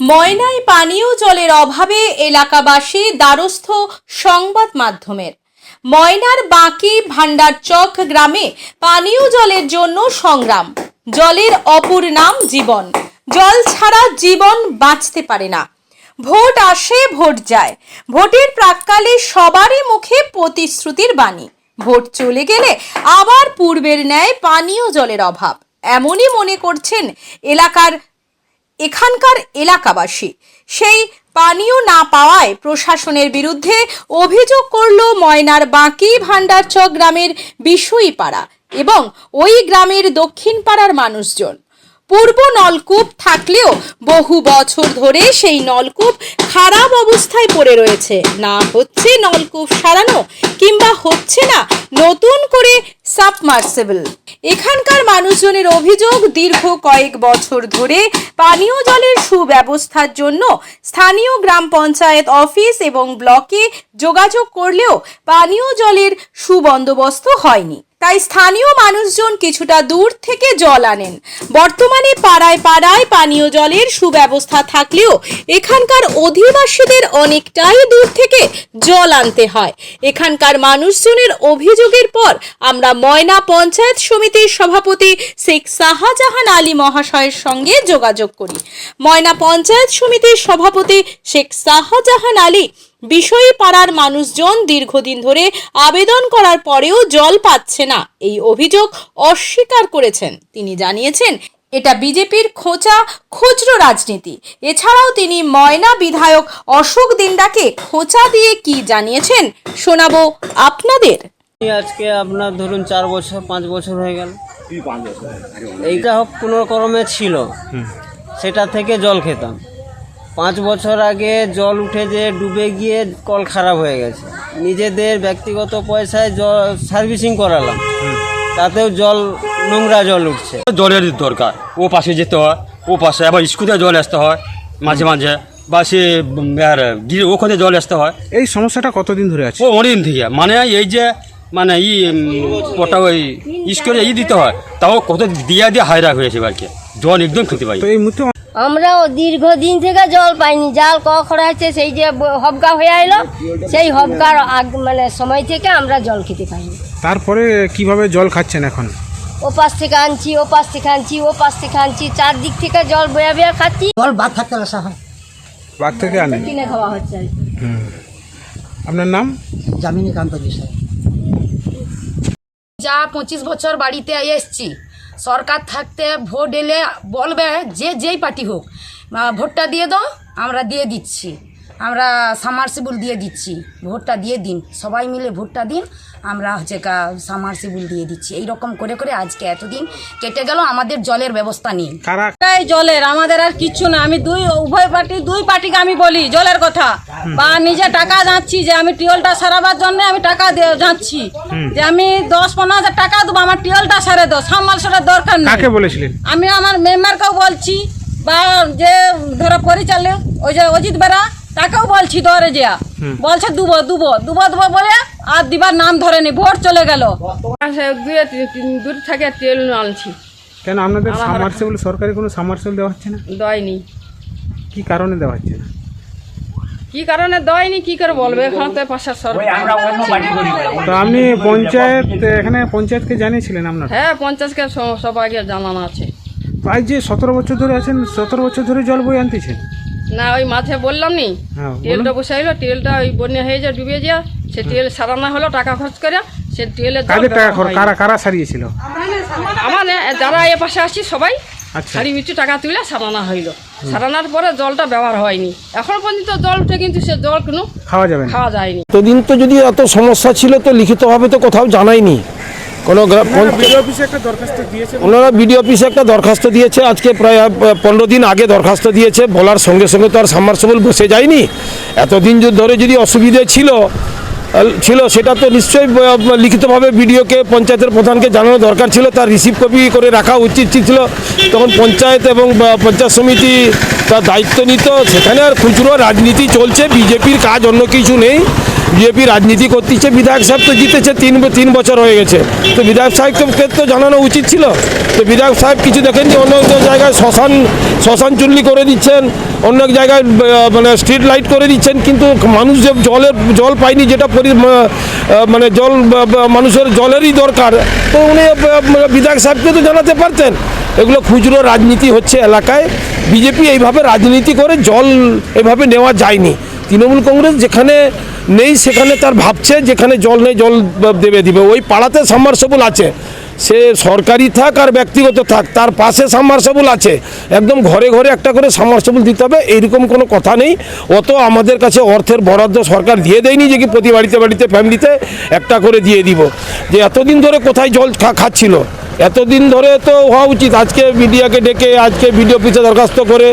ময়নায় পানীয় জলের অভাবে এলাকাবাসী দ্বারস্থ সংবাদ মাধ্যমের। ময়নার বাঁকি ভান্ডারচক গ্রামে পানীয় জলের জন্য সংগ্রাম। জলের অপর নাম জীবন। জল ছাড়া জীবন বাঁচতে পারে না। ভোট আসে, ভোট যায়। ভোটের প্রাককালে সবারই মুখে প্রতিশ্রুতির বাণী। ভোট চলে গেলে আবার পূর্বের ন্যায় পানীয় জলের অভাব। এমনই মনে করছেন এলাকার এখানকার এলাকাবাসী। সেই পানীয় না পাওয়ায় প্রশাসনের বিরুদ্ধে অভিযোগ করল ময়নার বাঁকি ভাণ্ডারচক গ্রামের বিষয়ীপাড়া এবং ওই গ্রামের দক্ষিণ পাড়ার মানুষজন। পূর্ব নলকূপ থাকলেও বহু বছর ধরে সেই নলকূপ খারাপ অবস্থায় পড়ে রয়েছে। না হচ্ছে নলকূপ সারানো কিংবা হচ্ছে না নতুন করে সাবমার্সেবল। এখানকার মানুষজনের অভিযোগ দীর্ঘ কয়েক বছর ধরে পানীয় জলের সুব্যবস্থার জন্য স্থানীয় গ্রাম পঞ্চায়েত অফিস এবং ব্লকে যোগাযোগ করলেও পানীয় জলের সুবন্দোবস্ত হয়নি। তাই স্থানীয় মানুষজন কিছুটা দূর থেকে জল আনেন। বর্তমানে পাড়ায় পাড়ায় পানীয় জলের সুব্যবস্থা থাকলেও এখানকার অধিবাসীদের অনেকটাই দূর থেকে জল আনতে হয়। এখানকার মানুষজনের অভিযোগের পর আমরা ময়না পঞ্চায়েত সমিতির সভাপতি শেখ শাহজাহান আলী মহাশয়ের সঙ্গে যোগাযোগ করি। ময়না পঞ্চায়েত সমিতির সভাপতি শেখ শাহজাহান আলী বিষয়ী পাড়ার মানুষজন দীর্ঘদিন ধরে আবেদন করার পরেও জল পাচ্ছে না। এই অভিযোগ অস্বীকার করেছেন। তিনি জানিয়েছেন এটা বিজেপির খোঁচা খুচরো রাজনীতি। এছাড়াও তিনি ময়না বিধায়ক অশোক দিন্দাকে খোঁচা দিয়ে কি জানিয়েছেন শোনাবো আপনাদের। আজকে আপনার ধরুন চার বছর পাঁচ বছর হয়ে গেল। এইটা হোক কোনো রকমে ছিল সেটা থেকে জল খেতাম। পাঁচ বছর আগে জল উঠে যে ডুবে গিয়ে কল খারাপ হয়ে গেছে। নিজেদের ব্যক্তিগত পয়সায় জল সার্ভিসিং করালাম। তাতেও জল নোংরা জল উঠছে। জলের দরকার ও পাশে যেতে হয় ও পাশে আবার স্কুলে জল আসতে হয় মাঝে মাঝে বা সে আর গিয়ে ওখানে জল আসতে হয়। এই সমস্যাটা কতদিন ধরে আছে? ও অনেকদিন থেকে। মানে এই যে মানে ই ওটা ওই স্কুলে ই দিতে হয় তাও কত দিয়া দিয়ে হায়রা হয়েছে বাড়িতে। জল একদম খেতে পারি এই মুহূর্তে আমরাও দীর্ঘদিন থেকে জল পাইনি। জাল কখরা হচ্ছে সেই যে হবকা হয়ে আইলো সেই হবকার আগ মানে সময় থেকে আমরা জল খেতে পাইনি। তারপরে কীভাবে জল খাচ্ছেন এখন? ও পাশ থেকে আনছি ও পাশ থেকে আনছি ও পাশ থেকে আনছি চারদিক থেকে জল বয়া বয়া খাচ্ছি। জল বাদ থাকতে আসা হয় বাগ থেকে আনেন? কিনে খাওয়া হচ্ছে আপনার নাম? জামিনী কান্ত বিষয় যা পঁচিশ বছর বাড়িতে এসছি। সরকার থাকতে ভোট এলে বলবে যে যেই পার্টি হোক। ভোটটা দিয়ে দাও, আমরা দিয়ে দিচ্ছি। আমরা সামারসিবল দিয়ে দিচ্ছি। ভোটটা দিয়ে দিন। সবাই মিলে ভোটটা দিন। আমরা হচ্ছে সামারসিবল দিয়ে দিচ্ছি। এই রকম করে করে আজকে এতদিন কেটে গেল আমাদের জলের ব্যবস্থা নেই। এই জলের আমাদের আর কিচ্ছু না। আমি দুই উভয় পার্টি দুই পার্টিকে আমি বলি জলের কথা। বা নিজে টাকা যাচ্ছি যে আমি টিউলটা সারাবার জন্য আমি টাকা যাচ্ছি। যে আমি দশ পনেরো হাজার টাকা দেবো আমার টিউলটা সারে দাও সামাল সারার দরকার নেই। বলেছিলেন? আমি আমার মেম্বারকেও বলছি বা যে ধরো পরিচালক ওই যে অজিত বেরা তাকেও বলছি ধরে যে বলছে দুবো দুবো দুবো দুবো বলে আর দিবার নাম ধরেনি ভোট চলে গেল। দূর থেকে তেল আনছি। কেন আপনাদের সামারসেবল সরকারি কোনো সামারসেবল দেওয়া হচ্ছে না? দয়নি। কি কারণে দেওয়া হচ্ছে? না কি কারণে দেয়নি কি করে বলবে? এখন তো পাশার সরকার তো আপনি পঞ্চায়েত এখানে পঞ্চায়েতকে জানিয়েছিলেন আপনার? হ্যাঁ পঞ্চাশকে স- সবাইকে জানানো আছে। প্রায় যে সতেরো বছর ধরে আছেন সতেরো বছর ধরে জল বই আনতেছেন? না ওই মাঠে বললাম নি হ্যাঁ। তেলটা বসাইলো তেলটা ওই বন্যা হয়ে যায় ডুবে যায় সে তেল সারানো হলো টাকা খরচ করে সে তেলের টাকা খরচ কারা কারা সারিয়েছিল? আমার যারা এ পাশে আসছি সবাই আচ্ছা। সারি মিটু টাকা তুলে সারানো হইল। সারানোর পরে জলটা ব্যবহার হয়নি। এখন পর্যন্ত জল উঠে কিন্তু সে জল কোনো খাওয়া যাবে খাওয়া যায়নি। এতদিন তো যদি এত সমস্যা ছিল তো লিখিতভাবে তো কোথাও জানায়নি কোনো ওনারা বিডিও অফিসে একটা দরখাস্ত দিয়েছে। আজকে প্রায় পনেরো দিন আগে দরখাস্ত দিয়েছে। বলার সঙ্গে সঙ্গে তো আর সাবমার্সেবল বসে যায়নি। এতদিন ধরে যদি অসুবিধে ছিল ছিল সেটা তো নিশ্চয়ই লিখিতভাবে বিডিওকে পঞ্চায়েতের প্রধানকে জানানো দরকার ছিল। তার রিসিভ কপি করে রাখা উচিত ছিল। তখন পঞ্চায়েত এবং পঞ্চায়েত সমিতি তার দায়িত্ব নিত। সেখানে আর খুচরো রাজনীতি চলছে। বিজেপির কাজ অন্য কিছু নেই। বিজেপি রাজনীতি করতেছে, বিধায়ক সাহেব তো জিতেছে, তিন তিন বছর হয়ে গেছে। তো বিধায়ক সাহেবকে তো জানানো উচিত ছিল। তো বিধায়ক সাহেব কিছু দেখেননি, অন্য অন্য জায়গায় শ্মশান শ্মশান চুল্লি করে দিচ্ছেন, অন্য জায়গায় মানে স্ট্রিট লাইট করে দিচ্ছেন, কিন্তু মানুষ যে জলের, জল পায়নি, যেটা মানে জল মানুষের জলেরই দরকার, তো উনি বিধায়ক সাহেবকে তো জানাতে পারতেন। এগুলো খুচরো রাজনীতি হচ্ছে এলাকায়। বিজেপি এইভাবে রাজনীতি করে জল এভাবে নেওয়া যায়নি। তৃণমূল কংগ্রেস যেখানে নেই, সেখানে তার ভাবছে যেখানে জল নেই, জল দেবে, দিবে। ওই পাড়াতে সাবমার্সেবল আছে। সে সরকারি থাক আর ব্যক্তিগত থাক, তার পাশে সাবমার্সেবল আছে। একদম ঘরে ঘরে একটা করে সাবমার্সেবল দিতে হবে, এইরকম কোনো কথা নেই। অত আমাদের কাছে অর্থের বরাদ্দ সরকার দিয়ে দেয়নি যে কি প্রতি বাড়িতে বাড়িতে ফ্যামিলিতে একটা করে দিয়ে দিব। যে এতদিন ধরে কোথায় জল খাচ্ছিল? এতদিন ধরে তো হওয়া উচিত। আজকে মিডিয়াকে ডেকে, আজকে ভিডিও অফিসে দরখাস্ত করে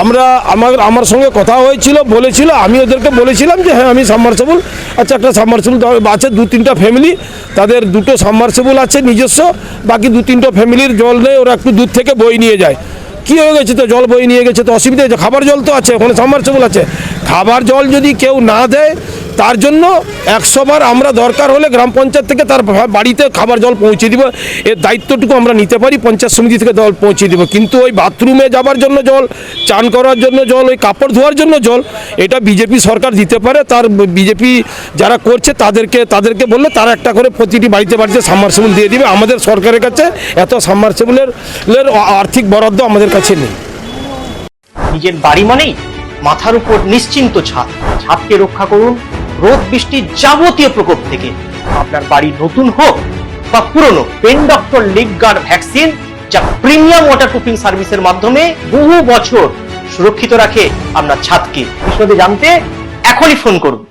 আমরা আমার আমার সঙ্গে কথা হয়েছিল, বলেছিল, আমি ওদেরকে বলেছিলাম যে হ্যাঁ আমি সাবমার্সেবল আচ্ছা একটা সাবমার্সেবল আছে, দু তিনটা ফ্যামিলি তাদের দুটো সাবমার্সেবল আছে নিজস্ব, বাকি দু তিনটা ফ্যামিলির জল নেই, ওরা একটু দূর থেকে বই নিয়ে যায়। কি হয়ে গেছে তো? জল বই নিয়ে গেছে তো? অসুবিধা হয়েছে? খাবার জল তো আছে, ওখানে সাবমার্সেবল আছে। খাবার জল যদি কেউ না দেয় তার জন্য একশোবার আমরা দরকার হলে গ্রাম পঞ্চায়েত থেকে তার বাড়িতে খাবার জল পৌঁছে দিব। এর দায়িত্বটুকু আমরা নিতে পারি, পঞ্চায়েত সমিতি থেকে জল পৌঁছে দিব। কিন্তু ওই বাথরুমে যাবার জন্য জল, চান করার জন্য জল, ওই কাপড় ধোয়ার জন্য জল, এটা বিজেপি সরকার দিতে পারে। তার বিজেপি যারা করছে তাদেরকে তাদেরকে বললে তারা একটা করে প্রতিটি বাড়িতে বাড়িতে সাবমার্সেবল দিয়ে দিবে। আমাদের সরকারের কাছে এত সাবমার্সেবলের আর্থিক বরাদ্দ আমাদের কাছে নেই। নিজের বাড়ি মানেই মাথার উপর নিশ্চিন্ত ছাদ। ছাদকে রক্ষা করুন রোদ বৃষ্টির যাবতীয় প্রকোপ থেকে। আপনার বাড়ি নতুন হোক বা পুরনো, pen doctor leak guard vaccine যা প্রিমিয়াম ওয়াটারপ্রুফিং সার্ভিসের মাধ্যমে বহু বছর সুরক্ষিত রাখে আপনার ছাদকে। বিশদে জানতে এখনই ফোন করুন।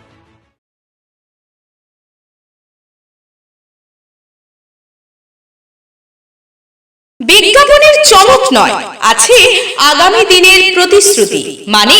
বিজ্ঞাপনের চমক নয়, আছে আগামী দিনের প্রতিশ্রুতি মানে